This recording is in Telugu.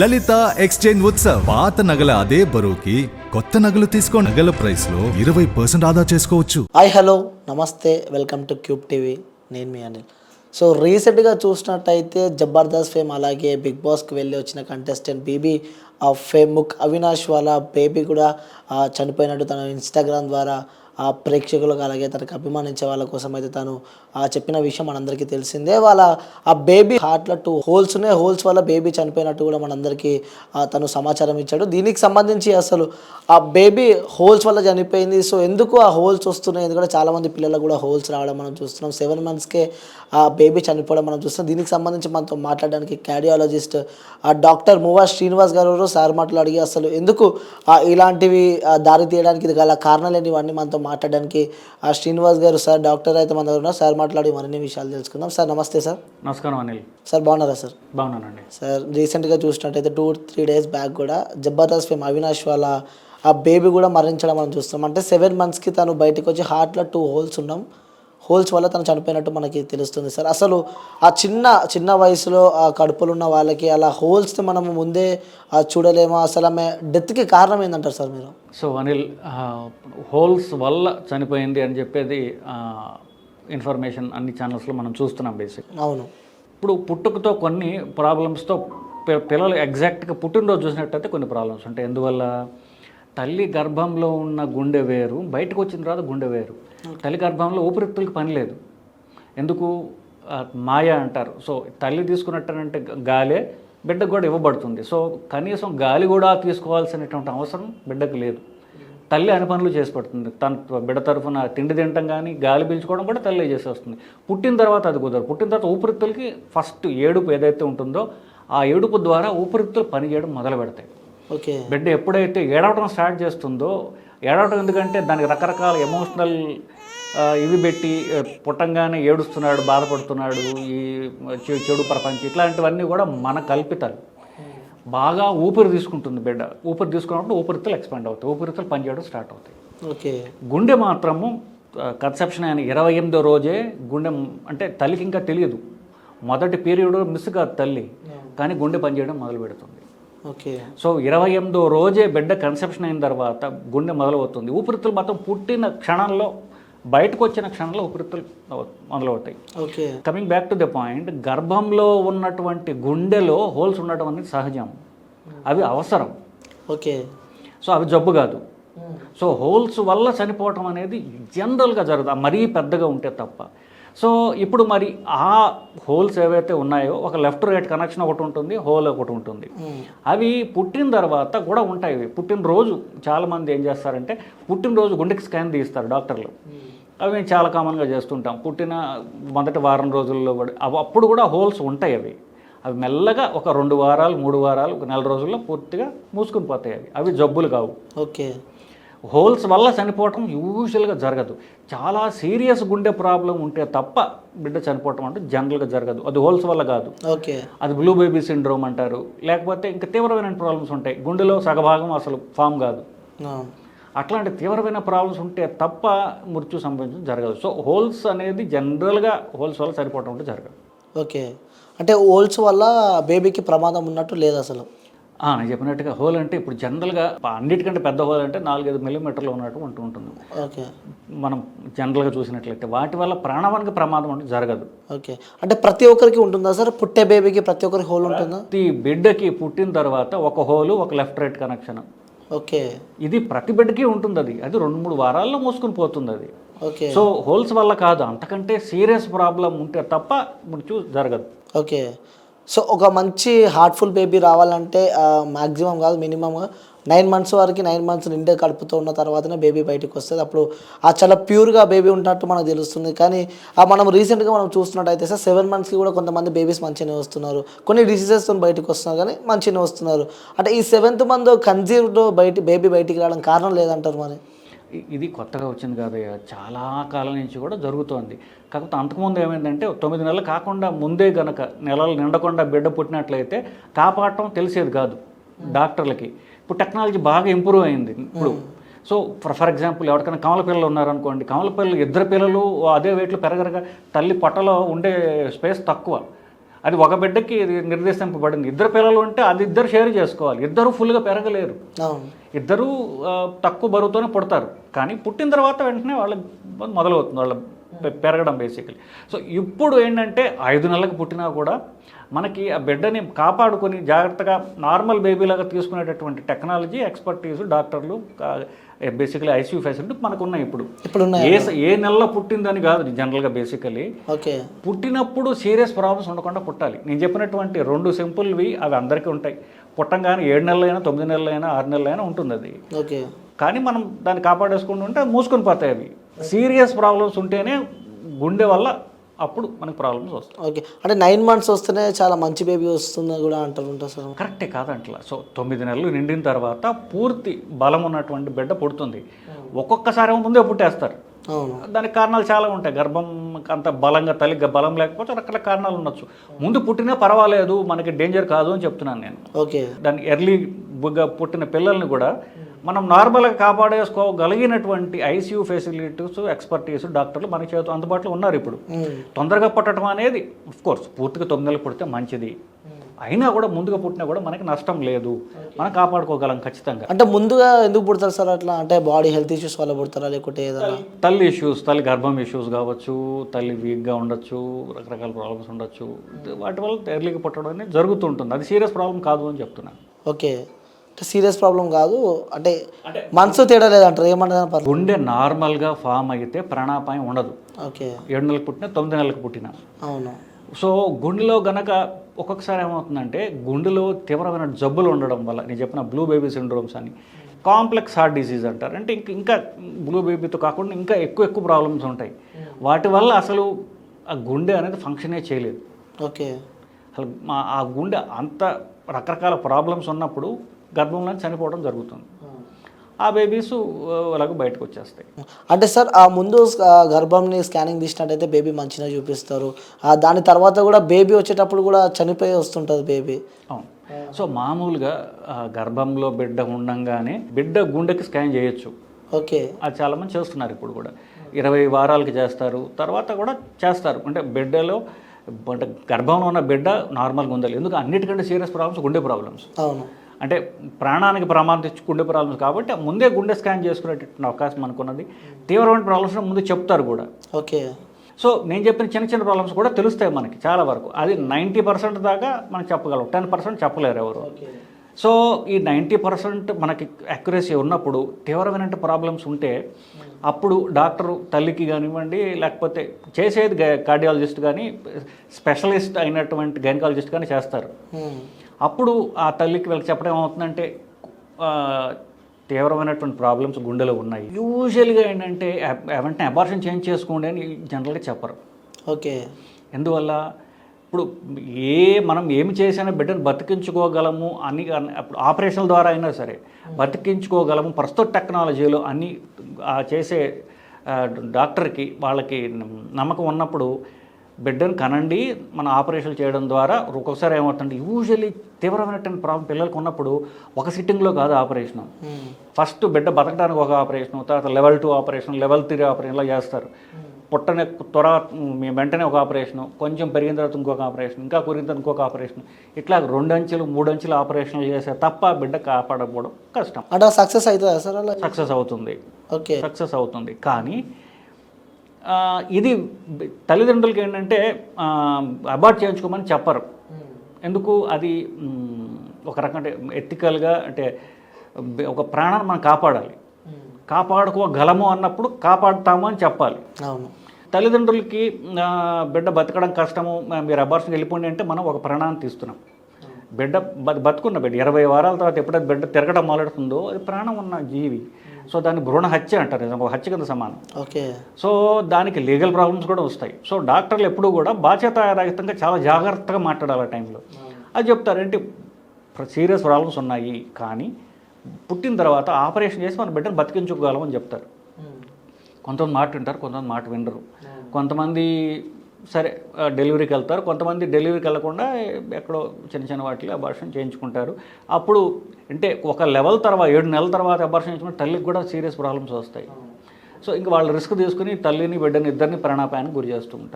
లలిత ఎక్స్చేంజ్ ఉత్సవ్. పాత నగల అదే బరువుకి కొత్త నగలు తీసుకో నగల ప్రైస్లో ఇరవై పర్సెంట్ ఆదా చేసుకోవచ్చు. హాయ్ హలో నమస్తే. వెల్కమ్ టు క్యూబ్ టీవీ నేను మీ అనిల్. సో రీసెంట్గా చూసినట్టయితే జబర్దస్త్ ఫేమ్ అలాగే బిగ్ బాస్కి వెళ్ళి వచ్చిన contestant BB fame Mukku Avinash వాళ్ళ బేబీ కూడా చనిపోయినట్టు తన ఇన్స్టాగ్రామ్ ద్వారా ఆ ప్రేక్షకులకు అలాగే తనకు అభిమానించే వాళ్ళ కోసం అయితే తను ఆ చెప్పిన విషయం మనందరికీ తెలిసిందే. వాళ్ళ ఆ బేబీ హార్ట్లో టూ హోల్స్ ఉన్నాయి. హోల్స్ వల్ల బేబీ చనిపోయినట్టు కూడా మనందరికీ తను సమాచారం ఇచ్చాడు. దీనికి సంబంధించి అసలు ఆ బేబీ హోల్స్ వల్ల చనిపోయింది. సో ఎందుకు ఆ హోల్స్ వస్తున్నాయి ఎందుకంటే చాలామంది పిల్లలకు కూడా హోల్స్ రావడం మనం చూస్తున్నాం. సెవెన్ మంత్స్కే ఆ బేబీ చనిపోవడం మనం చూస్తున్నాం. దీనికి సంబంధించి మనతో మాట్లాడడానికి కార్డియాలజిస్ట్ ఆ డాక్టర్ మువా శ్రీనివాస్ గారు సార్ మాటలు అడిగి అసలు ఎందుకు ఇలాంటివి దారి తీయడానికి ఇది గల కారణాలు ఏంటి ఇవన్నీ మనతో మాట్లాడడానికి ఆ శ్రీనివాస్ గారు సార్ డాక్టర్ అయితే మన దగ్గర ఉన్నారు. సార్ మాట్లాడి మరిన్ని విషయాలు తెలుసుకుందాం. సార్ నమస్తే సార్. నమస్కారం అనిల్. సార్ బాగున్నారా సార్? బాగున్నానండి. సార్ రీసెంట్గా చూసినట్టయితే టూ త్రీ డేస్ బ్యాక్ కూడా జబర్దస్త్ ఫేమ్ అవినాష్ వాళ్ళ ఆ బేబీ కూడా మరణించడం మనం చూస్తాం అంటే సెవెన్ మంత్స్కి తను బయటకు వచ్చి హార్ట్లో టూ హోల్స్ ఉన్నాం. హోల్స్ వల్ల తను చనిపోయినట్టు మనకి తెలుస్తుంది సార్. అసలు ఆ చిన్న చిన్న వయసులో ఆ కడుపులు ఉన్న వాళ్ళకి అలా హోల్స్ని మనం ముందే చూడలేమా. అసలు ఆమె డెత్కి కారణం ఏందంటారు సార్ మీరు? సో అనిల్ హోల్స్ వల్ల చనిపోయింది అని చెప్పేది ఇన్ఫర్మేషన్ అన్ని ఛానల్స్లో మనం చూస్తున్నాం బేసిక్ అవును. ఇప్పుడు పుట్టుకతో కొన్ని ప్రాబ్లమ్స్తో పిల్లలు ఎగ్జాక్ట్గా పుట్టినరోజు చూసినట్టయితే కొన్ని ప్రాబ్లమ్స్ ఉంటాయి. ఎందువల్ల? తల్లి గర్భంలో ఉన్న గుండె వేరు బయటకు వచ్చిన తర్వాత గుండె వేరు. తల్లి గర్భంలో ఊపిరితిత్తులకి పని లేదు. ఎందుకు? మాయ అంటారు. సో తల్లి తీసుకున్నట్టనంటే గాలే బిడ్డకు కూడా ఇవ్వబడుతుంది. సో కనీసం గాలి కూడా తీసుకోవాల్సినటువంటి అవసరం బిడ్డకు లేదు. తల్లి అన్ని పనులు చేసి పెడుతుంది. తన బిడ్డ తరఫున తిండి తినటం కానీ గాలి పీల్చుకోవడం కూడా తల్లి చేసేస్తుంది. పుట్టిన తర్వాత అది కుదరదు. పుట్టిన తర్వాత ఊపిరితిత్తులకి ఫస్ట్ ఏడుపు ఏదైతే ఉంటుందో ఆ ఏడుపు ద్వారా ఊపిరితిత్తులు పనిచేయడం మొదలు పెడతాయి ఓకే. బిడ్డ ఎప్పుడైతే ఏడవటం స్టార్ట్ చేస్తుందో ఏడవటం ఎందుకంటే దానికి రకరకాల ఎమోషనల్ ఇవి పెట్టి పుట్టంగానే ఏడుస్తున్నాడు బాధపడుతున్నాడు ఈ చెడు ప్రపంచం ఇట్లాంటివన్నీ కూడా మన కల్పితాలు. బాగా ఊపిరి తీసుకుంటుంది బిడ్డ. ఊపిరి తీసుకున్నప్పుడు ఊపిరితిత్తులు ఎక్స్పాండ్ అవుతాయి. ఊపిరితిత్తులు పనిచేయడం స్టార్ట్ అవుతాయి. ఓకే. గుండె మాత్రము కన్సెప్షన్ అయిన ఇరవై ఎనిమిదో రోజే గుండె అంటే తల్లికి ఇంకా తెలియదు. మొదటి పీరియడ్ మిస్ కాదు తల్లి. కానీ గుండె పనిచేయడం మొదలు పెడుతుంది. ఓకే. సో ఇరవై ఎనిమిదో రోజే బిడ్డ కన్సెప్షన్ అయిన తర్వాత గుండె మొదలవుతుంది. ఊపిరితిత్తులు మొత్తం పుట్టిన క్షణంలో బయటకు వచ్చిన క్షణంలో ఊపిరితిత్తులు మొదలవుతాయి. Okay. Coming back to the point గర్భంలో ఉన్నటువంటి గుండెలో హోల్స్ ఉండటం అనేది సహజం. అవి అవసరం. ఓకే. సో అవి జబ్బు కాదు. సో హోల్స్ వల్ల చనిపోవటం అనేది జనరల్గా జరుగుతుంది. మరీ పెద్దగా ఉంటే తప్ప. సో ఇప్పుడు మరి ఆ హోల్స్ ఏవైతే ఉన్నాయో ఒక లెఫ్ట్ రైట్ కనెక్షన్ ఒకటి ఉంటుంది హోల్ ఒకటి ఉంటుంది. అవి పుట్టిన తర్వాత కూడా ఉంటాయి ఇవి. పుట్టినరోజు చాలామంది ఏం చేస్తారంటే పుట్టినరోజు గుండెకి స్కాన్ తీస్తారు డాక్టర్లు. అవి మేము చాలా కామన్గా చేస్తుంటాం. పుట్టిన మొదటి వారం రోజుల్లో కూడా అవి అప్పుడు కూడా హోల్స్ ఉంటాయి అవి. అవి మెల్లగా ఒక రెండు వారాలు మూడు వారాలు ఒక నెల రోజుల్లో పూర్తిగా మూసుకుని పోతాయి అవి. అవి జబ్బులు కావు. ఓకే. హోల్స్ వల్ల చనిపోవటం యూజువల్గా జరగదు. చాలా సీరియస్ గుండె ప్రాబ్లం ఉంటే తప్ప బిడ్డ చనిపోవటం అంటే జనరల్గా జరగదు. అది హోల్స్ వల్ల కాదు. ఓకే. అది బ్లూ బేబీ సిండ్రోమ్ అంటారు. లేకపోతే ఇంకా తీవ్రమైన ప్రాబ్లమ్స్ ఉంటాయి. గుండెలో సగభాగం అసలు ఫామ్ కాదు. అట్లాంటి తీవ్రమైన ప్రాబ్లమ్స్ ఉంటే తప్ప మృత్యు సంభవించడం జరగదు. సో హోల్స్ అనేది జనరల్గా హోల్స్ వల్ల చనిపోవటం అంటే జరగదు. ఓకే. అంటే ఓల్స్ వల్ల బేబీకి ప్రమాదం ఉన్నట్టు లేదు అసలు. నేను చెప్పినట్టుగా హోల్ అంటే ఇప్పుడు జనరల్గా అన్నిటికంటే పెద్ద హోల్ అంటే నాలుగైదు మిల్లీమీటర్లు ఉన్నట్టు ఉంటూ ఉంటుంది. ఓకే. మనం జనరల్గా చూసినట్లయితే వాటి వల్ల ప్రాణానికి ప్రమాదం అంటే జరగదు. ఓకే. అంటే ప్రతి ఒక్కరికి ఉంటుందా సార్? పుట్టే బేబీకి ప్రతి ఒక్కరికి హోల్ ఉంటుందా? ప్రతి బిడ్డకి పుట్టిన తర్వాత ఒక హోలు ఒక లెఫ్ట్ రైట్ కనెక్షన్ ఓకే. ఇది ప్రతి బిడ్డకి ఉంటుంది అది. అది రెండు మూడు వారాల్లో మూసుకుని పోతుంది అది. ఓకే. సో హోల్స్ వల్ల కాదు. అంతకంటే సీరియస్ ప్రాబ్లం ఉంటే తప్ప మృత్యు జరగదు. ఓకే. సో ఒక మంచి హార్ట్ఫుల్ బేబీ రావాలంటే మ్యాక్సిమం కాదు మినిమమ్ నైన్ మంత్స్ వరకు నైన్ మంత్స్ నిండే కడుపుతో ఉన్న తర్వాతనే బేబీ బయటకు వస్తుంది. అప్పుడు ఆ చాలా ప్యూర్గా బేబీ ఉన్నట్టు మనకు తెలుస్తుంది. కానీ ఆ మనం రీసెంట్గా మనం చూస్తున్నట్టయితే సార్ సెవెన్ మంత్స్కి కూడా కొంతమంది బేబీస్ మంచిగానే వస్తున్నారు. కొన్ని డిసీజెస్తో బయటకు వస్తున్నారు కానీ మంచిగానే వస్తున్నారు. అంటే ఈ సెవెంత్ మంత్ కన్జీవ్డ్ బయట బేబీ బయటికి రావడం కారణం లేదంటారు మరి? ఇది కొత్తగా వచ్చింది కాదయ్య చాలా కాలం నుంచి కూడా జరుగుతోంది. కాకపోతే అంతకుముందు ఏమైందంటే తొమ్మిది నెలలు కాకుండా ముందే గనక నెలలు నిండకుండా బిడ్డ పుట్టినట్లయితే కాపాడటం తెలిసేది కాదు డాక్టర్లకి. ఇప్పుడు టెక్నాలజీ బాగా ఇంప్రూవ్ అయింది ఇప్పుడు. సో ఫర్ ఫర్ ఎగ్జాంపుల్ ఎవరికైనా కమల పిల్లలు ఉన్నారనుకోండి కమల పిల్లలు ఇద్దరు పిల్లలు అదే వెయిట్లు పెరగరగా. తల్లి పొట్టలో ఉండే స్పేస్ తక్కువ. అది ఒక బిడ్డకి నిర్దేశింపబడింది. ఇద్దరు పిల్లలు ఉంటే అది ఇద్దరు షేర్ చేసుకోవాలి. ఇద్దరు ఫుల్గా పెరగలేరు. ఇద్దరు తక్కువ బరువుతోనే పుడతారు. కానీ పుట్టిన తర్వాత వెంటనే వాళ్ళ మొదలవుతుంది. వాళ్ళ పెరగడం బేసికలీ సో ఇప్పుడు ఏంటంటే ఐదు నెలలకు పుట్టినా కూడా మనకి ఆ బిడ్డని కాపాడుకొని జాగ్రత్తగా నార్మల్ బేబీలాగా తీసుకునేటటువంటి టెక్నాలజీ ఎక్స్పర్టీస్ డాక్టర్లు బేసికలీ ఐసీయూ ఫెసిలిటీ మనకు ఉన్నాయి ఇప్పుడు. ఇప్పుడు ఏ ఏ నెలలో పుట్టిందని కాదు జనరల్గా బేసికలీ ఓకే. పుట్టినప్పుడు సీరియస్ ప్రాబ్లమ్స్ ఉండకుండా పుట్టాలి. నేను చెప్పినటువంటి రెండు సింపుల్వి అవి అందరికీ ఉంటాయి. పుట్టంగానే ఏడు నెలలైనా తొమ్మిది నెలలైనా ఆరు నెలలైనా ఉంటుంది అది. ఓకే. కానీ మనం దాన్ని కాపాడేసుకుంటూ ఉంటే మూసుకొని పోతాయి అవి. సీరియస్ ప్రాబ్లమ్స్ ఉంటేనే గుండె వల్ల అప్పుడు మనకి ప్రాబ్లమ్స్ వస్తాయి. ఓకే. అంటే నైన్ మంత్స్ వస్తేనే చాలా మంచి బేబీ వస్తుంది కూడా అంటారు ఉంటారు సార్? కరెక్టే కాదంట్లా. సో తొమ్మిది నెలలు నిండిన తర్వాత పూర్తి బలం ఉన్నటువంటి బిడ్డ పుడుతుంది. ఒక్కొక్కసారి ముందే పుట్టేస్తారు. దానికి కారణాలు చాలా ఉంటాయి. గర్భం అంత బలంగా తల్లి బలం లేకపోతే రకరకాల కారణాలు ఉండొచ్చు. ముందు పుట్టినా పర్వాలేదు మనకి డేంజర్ కాదు అని చెప్తున్నాను నేను. ఓకే. దాన్ని ఎర్లీ బుగ్గా పుట్టిన పిల్లల్ని కూడా మనం నార్మల్గా కాపాడేసుకోగలిగినటువంటి ఐసీయూ ఫెసిలిటీస్ ఎక్స్పర్టీస్ డాక్టర్లు మన చేతి అందుబాటులో ఉన్నారు ఇప్పుడు. తొందరగా పుట్టడం అనేది కోర్స్ పూర్తిగా తొమ్మిది నెలలు పుడితే మంచిది. అయినా కూడా ముందుగా పుట్టినా కూడా మనకి నష్టం లేదు. మనం కాపాడుకోగలం ఖచ్చితంగా. అంటే ముందుగా ఎందుకు పుడతారు సార్ అట్లా? అంటే బాడీ హెల్త్ ఇష్యూస్ వల్ల పుడతారా? లేకుంటే ఏదైనా? తల్లి ఇష్యూస్ తల్లి గర్భం ఇష్యూస్ కావచ్చు తల్లి వీక్గా ఉండొచ్చు రకరకాల ప్రాబ్లమ్స్ ఉండొచ్చు. వాటి వల్ల ఎర్లీగా పుట్టడం అనేది జరుగుతుంటుంది అది సీరియస్ ప్రాబ్లం కాదు అని చెప్తున్నాను. ఓకే. సీరియస్ ప్రాబ్లం కాదు. అంటే మనసు తేడా లేదంటారు ఏమన్నా గుండె నార్మల్గా ఫామ్ అయితే ప్రాణాపాయం ఉండదు. ఓకే. ఏడు నెలలకు పుట్టినా తొమ్మిది నెలలకు పుట్టినా. అవును. సో గుండెలో గనక ఒక్కొక్కసారి ఏమవుతుందంటే గుండెలో తీవ్రమైన జబ్బులు ఉండడం వల్ల నేను చెప్పిన బ్లూ బేబీ సిండ్రోమ్స్ అని కాంప్లెక్స్ హార్ట్ డిసీజ్ అంటారు. అంటే ఇంక ఇంకా బ్లూ బేబీతో కాకుండా ఇంకా ఎక్కువ ఎక్కువ ప్రాబ్లమ్స్ ఉంటాయి. వాటి వల్ల అసలు ఆ గుండె అనేది ఫంక్షనే చేయలేదు. ఓకే. అసలు మా ఆ గుండె అంత రకరకాల ప్రాబ్లమ్స్ ఉన్నప్పుడు గర్భంలో చనిపోవడం జరుగుతుంది. ఆ బేబీస్ అలాగ బయటకు వచ్చేస్తాయి. అంటే సార్ ఆ ముందు గర్భంని స్కానింగ్ తీసినట్టయితే బేబీ మంచిగా చూపిస్తారు. ఆ దాని తర్వాత కూడా బేబీ వచ్చేటప్పుడు కూడా చనిపోయి వస్తుంటుంది బేబీ. అవును. సో మామూలుగా గర్భంలో బిడ్డ ఉండంగానే బిడ్డ గుండెకి స్కాన్ చేయొచ్చు. ఓకే. అది చాలామంది చేస్తున్నారు ఇప్పుడు కూడా. ఇరవై వారాలకి చేస్తారు. తర్వాత కూడా చేస్తారు. అంటే బిడ్డలో అంటే గర్భంలో ఉన్న బిడ్డ నార్మల్గా ఉండాలి. ఎందుకు అన్నిటికంటే సీరియస్ ప్రాబ్లమ్స్ గుండె ప్రాబ్లమ్స్. అవును. అంటే ప్రాణానికి ప్రమాదం తెచ్చి గుండె ప్రాబ్లమ్స్ కాబట్టి ముందే గుండె స్కాన్ చేసుకునేటటువంటి అవకాశం మనకున్నది తీవ్రమైన ప్రాబ్లమ్స్ ముందు చెప్తారు కూడా. ఓకే. సో నేను చెప్పిన చిన్న చిన్న ప్రాబ్లమ్స్ కూడా తెలుస్తాయి మనకి చాలా వరకు. అది నైంటీ పర్సెంట్ దాకా మనం చెప్పగలం. టెన్ పర్సెంట్ చెప్పలేరు ఎవరు. సో ఈ నైంటీ పర్సెంట్ మనకి అక్యురసీ ఉన్నప్పుడు తీవ్రమైన ప్రాబ్లమ్స్ ఉంటే అప్పుడు డాక్టరు తల్లికి కానివ్వండి లేకపోతే చేసేది కార్డియాలజిస్ట్ కానీ స్పెషలిస్ట్ అయినటువంటి గైనకాలజిస్ట్ కానీ చేస్తారు. అప్పుడు ఆ తల్లికి వీళ్ళకి చెప్పడం ఏమవుతుందంటే తీవ్రమైనటువంటి ప్రాబ్లమ్స్ గుండెలో ఉన్నాయి. యూజువల్గా ఏంటంటే వెంటనే అబార్షన్ చేంజ్ చేసుకోండి అని జనరల్గా చెప్పరు. ఓకే. ఎందువల్ల? ఇప్పుడు ఏ మనం ఏమి చేసినా బిడ్డను బతికించుకోగలము అని అప్పుడు ఆపరేషన్ల ద్వారా అయినా సరే బతికించుకోగలము ప్రస్తుత టెక్నాలజీలో అన్ని చేసే డాక్టర్కి వాళ్ళకి నమ్మకం ఉన్నప్పుడు బిడ్డను కనండి మన ఆపరేషన్ చేయడం ద్వారా ఒక్కొక్కసారి ఏమవుతుంది యూజువల్లీ తీవ్రమైనటువంటి ప్రాబ్లం పిల్లలకు ఉన్నప్పుడు ఒక సిట్టింగ్లో కాదు ఆపరేషన్. ఉమ్. ఫస్ట్ బిడ్డ బతకడానికి ఒక ఆపరేషన్ తర్వాత level two operation level three operation ఇలా చేస్తారు. పుట్టనే త్వర వెంటనే ఒక ఆపరేషన్ కొంచెం పెరిగిన తర్వాత ఇంకొక ఆపరేషన్ ఇంకా పెరిగిన తర్వాత ఇంకొక ఆపరేషన్. ఇట్లా రెండు అంచెలు మూడు అంచెలు ఆపరేషన్లు చేస్తే తప్ప బిడ్డ కాపాడకపోవడం కష్టం. అంటే సక్సెస్ అవుతుందా సార్ సక్సెస్ అవుతుంది. ఓకే. సక్సెస్ అవుతుంది. కానీ ఇది తల్లిదండ్రులకి ఏంటంటే అబార్ట్ చేయించుకోమని చెప్పరు. ఎందుకు? అది ఒక రకం ఎథికల్గా అంటే ఒక ప్రాణాన్ని మనం కాపాడాలి. కాపాడుకోగలము అన్నప్పుడు కాపాడుతాము అని చెప్పాలి. అవును. తల్లిదండ్రులకి బిడ్డ బతకడం కష్టము మీరు అబార్షన్ వెళ్ళిపోండి అంటే మనం ఒక ప్రాణాన్ని తీస్తున్నాం. బిడ్డ బ- బతుకున్న బిడ్డ ఇరవై వారాల తర్వాత ఎప్పుడైతే బిడ్డ తిరగడం మొదలెడుతుందో అది ప్రాణం ఉన్న జీవి. సో దాన్ని భ్రూణ హత్య అంటారు ఇది ఒక హత్య కింద సమానం. ఓకే. సో దానికి లీగల్ ప్రాబ్లమ్స్ కూడా వస్తాయి. సో డాక్టర్లు ఎప్పుడూ కూడా బాధ్యతారహితంగా చాలా జాగ్రత్తగా మాట్లాడాలి ఆ టైంలో. అది చెప్తారంటే సీరియస్ ప్రాబ్లమ్స్ ఉన్నాయి కానీ పుట్టిన తర్వాత ఆపరేషన్ చేసి మన బిడ్డను బతికించుకోగలం అని చెప్తారు కొంతమంది మాట వింటారు కొంతమంది మాట వినరు. కొంతమంది సరే డెలివరీకి వెళ్తారు. కొంతమంది డెలివరీకి వెళ్ళకుండా ఎక్కడో చిన్న చిన్న వాటిలో అబార్షన్ చేయించుకుంటారు. అప్పుడు అంటే ఒక లెవెల్ తర్వాత ఏడు నెలల తర్వాత అబార్షన్ చేయించుకుంటే తల్లికి కూడా సీరియస్ ప్రాబ్లమ్స్ వస్తాయి. సో ఇంక వాళ్ళు రిస్క్ తీసుకుని తల్లిని బిడ్డని ఇద్దరిని ప్రాణాపాయానికి గురి చేస్తూ ఉంటారు.